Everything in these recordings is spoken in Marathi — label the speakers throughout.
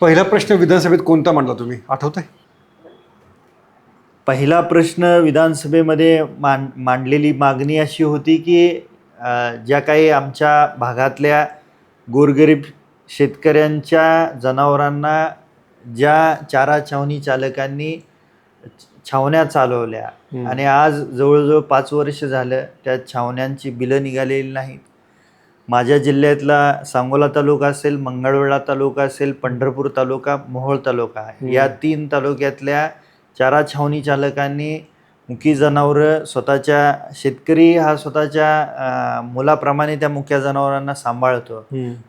Speaker 1: पहिला प्रश्न विधानसभेत कोणता मांडला तुम्ही? आठवत आहे
Speaker 2: पहिला प्रश्न विधानसभेमध्ये मान मांडलेली मागणी अशी होती की अ, ज्या काही आमच्या भागातल्या गोरगरीब शेतकऱ्यांच्या जनावरांना ज्या चारा छावणी चालकांनी छावण्या चालवल्या
Speaker 1: हम्म.
Speaker 2: आणि आज जवळजवळ पाच वर्ष झालं त्या छावण्यांची बिलं निघालेली नाहीत. माझ्या जिल्ह्यातला सांगोला तालुका असेल मंगळवेढा तालुका असेल पंढरपूर तालुका मोहोळ तालुका. या तीन तालुक्यातल्या चारा छावणी चालकांनी मुकी जनावरं स्वतःच्या शेतकरी हा स्वतःच्या मुलाप्रमाणे त्या मुक्या जनावरांना सांभाळतो.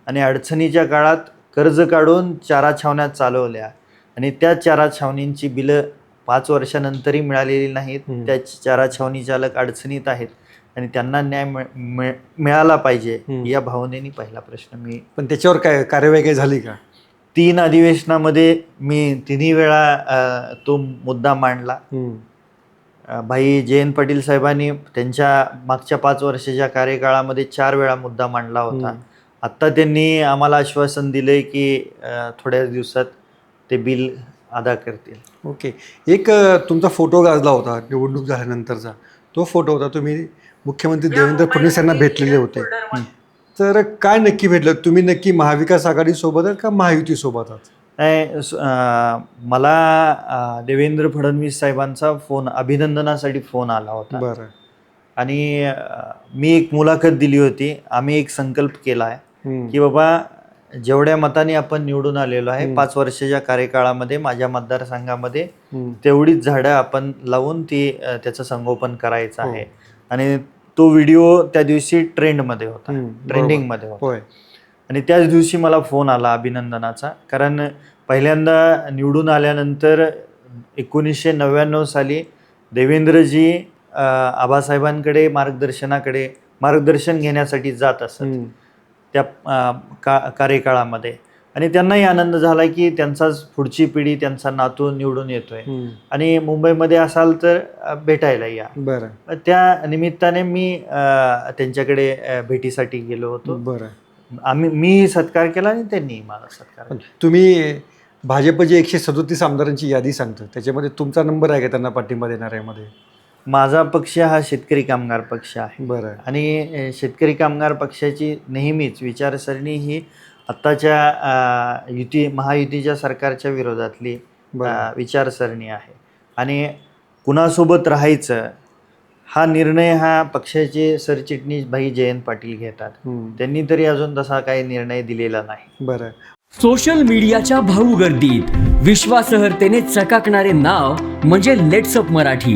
Speaker 2: आणि अडचणीच्या काळात कर्ज काढून चारा छावण्या चालवल्या. आणि त्या चारा छावणींची बिलं पाच वर्षानंतरही मिळालेली नाहीत. त्या चारा छावणी चालक अडचणीत आहेत. आणि त्यांना न्याय मिळ- मिळ- मिळाला पाहिजे. या भावनेने पहिला प्रश्न मी
Speaker 1: पण त्याच्यावर काय कार्यवाही काही झाली का?
Speaker 2: तीन अधिवेशनामध्ये मी तिन्ही वेळा तो मुद्दा मांडला. भाई जयंत पाटील साहेबांनी त्यांच्या मागच्या पाच वर्षाच्या कार्यकाळामध्ये चार वेळा मुद्दा मांडला होता. आत्ता त्यांनी आम्हाला आश्वासन दिलंय की अ, थोड्याच दिवसात ते बिल अदा करतील.
Speaker 1: ओके. एक तुमचा फोटो गाजला होता निवडणूक झाल्यानंतरचा. तो फोटो होता. तुम्ही मुख्यमंत्री देवेंद्र फडणवीस यांना भेटलेले होते. तर काय नक्की भेटलं? तुम्ही नक्की महाविकास आघाडीसोबत आहात का महायुतीसोबत आहात?
Speaker 2: नाही, मला देवेंद्र फडणवीस साहेबांचा फोन अभिनंदनासाठी फोन आला होता.
Speaker 1: बरं.
Speaker 2: आणि मी एक मुलाखत दिली होती. आम्ही एक संकल्प केला आहे. की बाबा जेवढ्या मताने आपण निवडून आलेलो आहे. पाच वर्षाच्या कार्यकाळामध्ये माझ्या मतदारसंघामध्ये. तेवढीच झाडं आपण लावून ती त्याचं संगोपन करायचं
Speaker 1: हो.
Speaker 2: आहे आणि तो व्हिडिओ त्या दिवशी ट्रेंडमध्ये होता. ट्रेंडिंगमध्ये होता आणि त्याच दिवशी मला फोन आला अभिनंदनाचा कारण पहिल्यांदा निवडून आल्यानंतर एकोणीसशे नव्याण्णव साली देवेंद्रजी आबासाहेबांकडे मार्गदर्शनाकडे मार्गदर्शन घेण्यासाठी जात असत. त्या का कार्यकाळामध्ये. आणि त्यांनाही आनंद झाला की त्यांचाच पुढची पिढी त्यांचा नातू निवडून येतोय. आणि मुंबईमध्ये असाल तर भेटायला या.
Speaker 1: बरं.
Speaker 2: त्या निमित्ताने मी त्यांच्याकडे भेटीसाठी गेलो होतो.
Speaker 1: बरं.
Speaker 2: आम्ही मी सत्कार केला आणि त्यांनी मला सत्कार.
Speaker 1: तुम्ही भाजपची एकशे सदोतीस आमदारांची यादी सांगतो. त्याच्यामध्ये तुमचा नंबर आहे का त्यांना पाठिंबा देणाऱ्यामध्ये?
Speaker 2: माझा पक्ष हा शेतकरी कामगार पक्ष आहे.
Speaker 1: बरं.
Speaker 2: आणि शेतकरी कामगार पक्षाची नेहमीच विचारसरणी ही आत्ताच्या युती महायुतीच्या सरकारच्या विरोधातली विचारसरणी आहे. आणि कुणासोबत राहायचं हा निर्णय हा पक्षाचे सरचिटणीस भाई जयंत पाटील घेतात. त्यांनी तरी अजून तसा काही निर्णय दिलेला नाही.
Speaker 1: बरं.
Speaker 3: सोशल मीडियाच्या भाऊ गर्दीत विश्वासार्हतेने चकाकणारे नाव म्हणजे लेट्सअप मराठी.